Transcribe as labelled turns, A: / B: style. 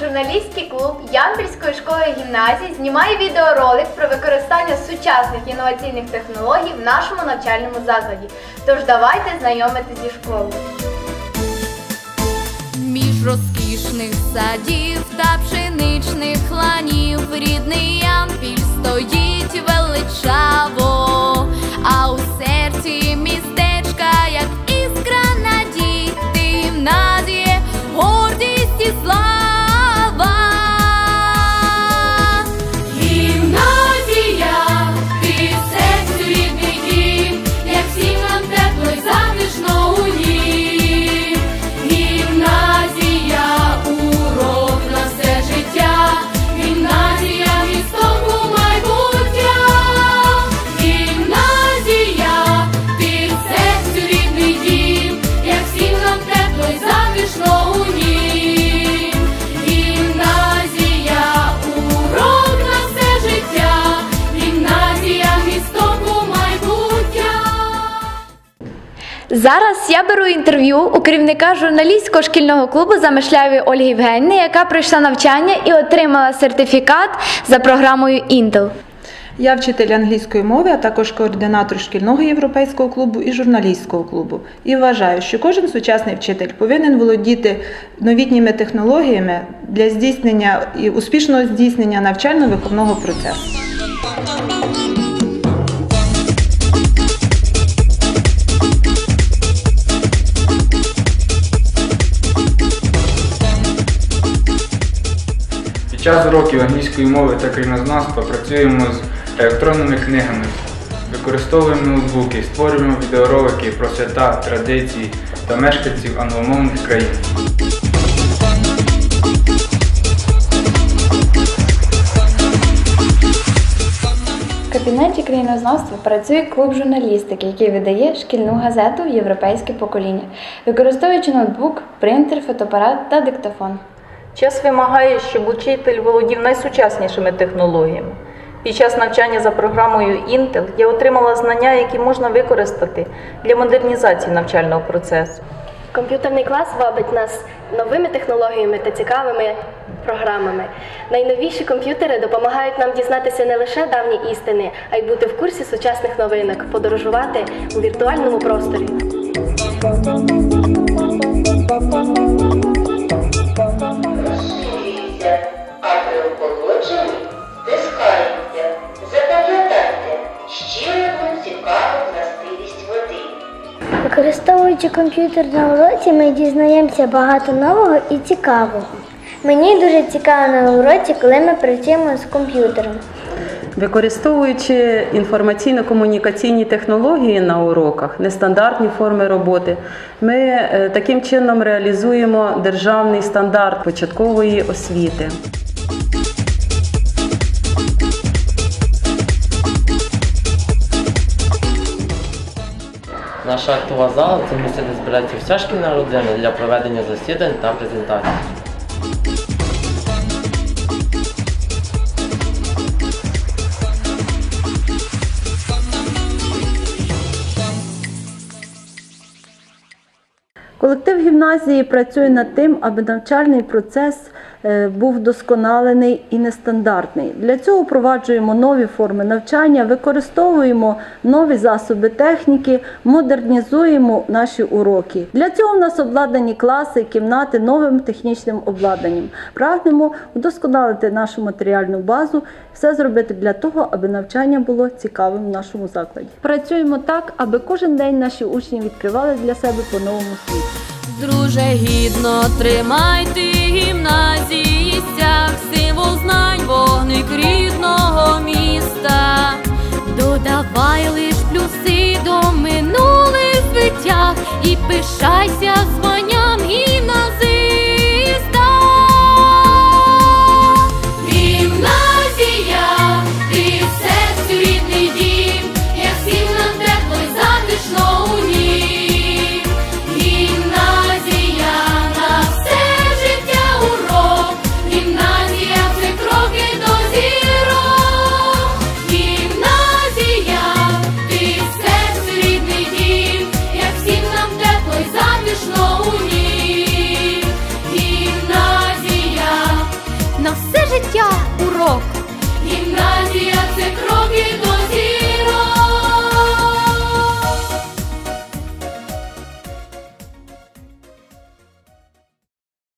A: журналістський клуб Ямпільської школи гімназії знімає відеоролик про використання сучасних інноваційних технологій в нашому навчальному закладі. Тож давайте знайомити зі школою.
B: Між розкішних садів та пшеничних ланів рідний ямпіль стоїть
A: Зараз я беру інтерв'ю у керівника журналістського шкільного клубу Замишлявої Ольги Євгенівни, яка пройшла навчання і отримала сертифікат за програмою Intel.
C: Я вчитель англійської мови, а також координатор шкільного європейського клубу і журналістського клубу. І вважаю, що кожен сучасний вчитель повинен володіти новітніми технологіями для здійснення і успішного здійснення навчально-виховного процесу.
D: Під час уроків англійської мови та країнознавства працюємо з електронними книгами, використовуємо ноутбуки, створюємо відеоролики про свята, традиції та мешканців англомовних країн.
A: В кабінеті країнознавства працює клуб журналістики, який видає шкільну газету Європейське покоління, використовуючи ноутбук, принтер, фотоапарат та диктофон.
E: Час вимагає, щоб учитель володів найсучаснішими технологіями. Під час навчання за програмою Intel я отримала знання, які можна використати для модернізації навчального процесу.
F: Комп'ютерний клас вабить нас новими технологіями та цікавими програмами. Найновіші комп'ютери допомагають нам дізнатися не лише давні істини, а й бути в курсі сучасних новинок, подорожувати у віртуальному просторі.
G: Використовуючи комп'ютер на уроці, ми дізнаємося багато нового і цікавого. Мені дуже цікаво на уроці, коли ми працюємо з комп'ютером.
H: Використовуючи інформаційно-комунікаційні технології на уроках, нестандартні форми роботи, ми е, таким чином реалізуємо державний стандарт початкової освіти.
I: Наша актова зала це місце, де збирається вся шкільна родина для проведення засідань та презентацій.
H: Колектив гімназії працює над тим, аби навчальний процес був вдосконалений і нестандартний. Для цього впроваджуємо нові форми навчання, використовуємо нові засоби техніки, модернізуємо наші уроки. Для цього в нас обладнані класи, кімнати новим технічним обладнанням. Прагнемо вдосконалити нашу матеріальну базу, все зробити для того, аби навчання було цікавим в нашому закладі. Працюємо так, аби кожен день наші учні відкривали для себе по новому світі.
B: Друже, гідно тримайте гімназії стяг, символ знань, вогник рідного міста. Додавай лиш плюси до минулих звиття і пишайся своїм.